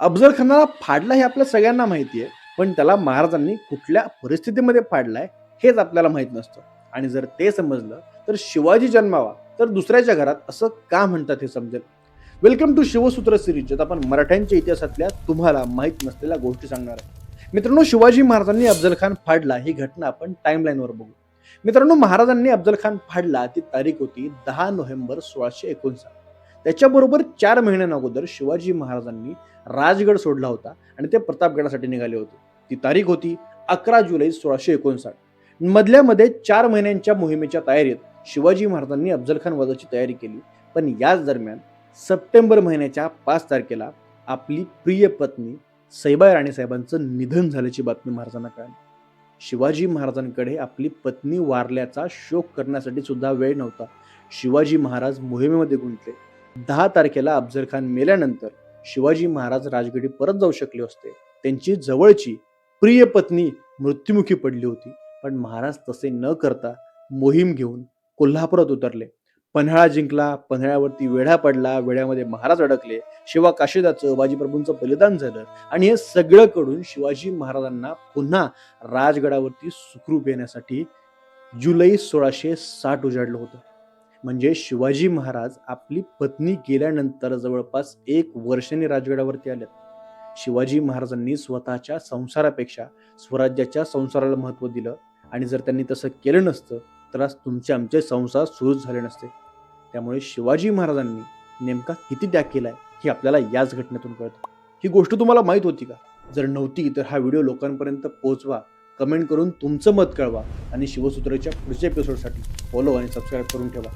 अफजल खानाला फाडला हे आपल्या सगळ्यांना माहिती आहे पण त्याला महाराजांनी कुठल्या परिस्थितीमध्ये फाडलाय हेच आपल्याला माहीत नसतं. आणि जर ते समजलं तर शिवाजी जन्मावा तर दुसऱ्याच्या घरात असं का म्हणतात हे समजेल? वेलकम टू शिवसूत्र सिरीज ज्यात आपण मराठ्यांच्या इतिहासातल्या तुम्हाला माहीत नसलेल्या गोष्टी सांगणार आहे मित्रांनो शिवाजी महाराजांनी अफजल खान फाडला ही घटना आपण टाइमलाईनवर बघू. मित्रांनो महाराजांनी अफजल खान फाडला ती तारीख होती दहा नोव्हेंबर सोळाशे एकोणसाठ. त्याच्याबरोबर चार महिन्यांअगोदर शिवाजी महाराजांनी राजगड सोडला होता आणि ते प्रतापगडासाठी निघाले होते. ती तारीख होती अकरा जुलै सोळाशे एकोणसाठ. मधल्यामध्ये चार महिन्यांच्या मोहिमेच्या तयारीत शिवाजी महाराजांनी अफजलखान खान तयारी केली. पण याच दरम्यान सप्टेंबर महिन्याच्या पाच तारखेला आपली प्रिय पत्नी सैबाई राणीसाहेबांचं निधन झाल्याची बातमी महाराजांना कळाली. शिवाजी महाराजांकडे आपली पत्नी वारल्याचा शोक करण्यासाठी सुद्धा वेळ नव्हता. शिवाजी महाराज मोहिमेमध्ये गुंतले. दहा तारखेला अफजल खान मेल्यानंतर शिवाजी महाराज राजगडी परत जाऊ शकले असते. त्यांची जवळची प्रिय पत्नी मृत्युमुखी पडली होती. पण महाराज तसे न करता मोहीम घेऊन कोल्हापुरात उतरले. पन्हाळा जिंकला पन्हाळ्यावरती वेढा पडला वेढ्यामध्ये महाराज अडकले. शिवा काशीदाचं बाजीप्रभूंचं बलिदान झालं आणि हे सगळं कडून शिवाजी महाराजांना पुन्हा राजगडावरती सुखरूप येण्यासाठी जुलै सोळाशे साठ उजाडलं होतं. म्हणजे शिवाजी महाराज आपली पत्नी गेल्यानंतर जवळपास एक वर्षाने राजगडावरती आल्यात शिवाजी महाराजांनी स्वतःच्या संसारापेक्षा स्वराज्याच्या संसाराला महत्त्व दिलं आणि जर त्यांनी तसं केलं नसतं तर आज तुमचे आमचे संसार सुरूच झाले नसते. त्यामुळे शिवाजी महाराजांनी नेमका किती त्याग केलाय हे आपल्याला याच घटनेतून कळतं. ही गोष्ट तुम्हाला माहीत होती का? जर नव्हती तर हा व्हिडिओ लोकांपर्यंत पोहोचवा कमेंट करून तुमचं मत कळवा आणि शिवसूत्राच्या पुढच्या एपिसोडसाठी फॉलो आणि सबस्क्राईब करून ठेवा.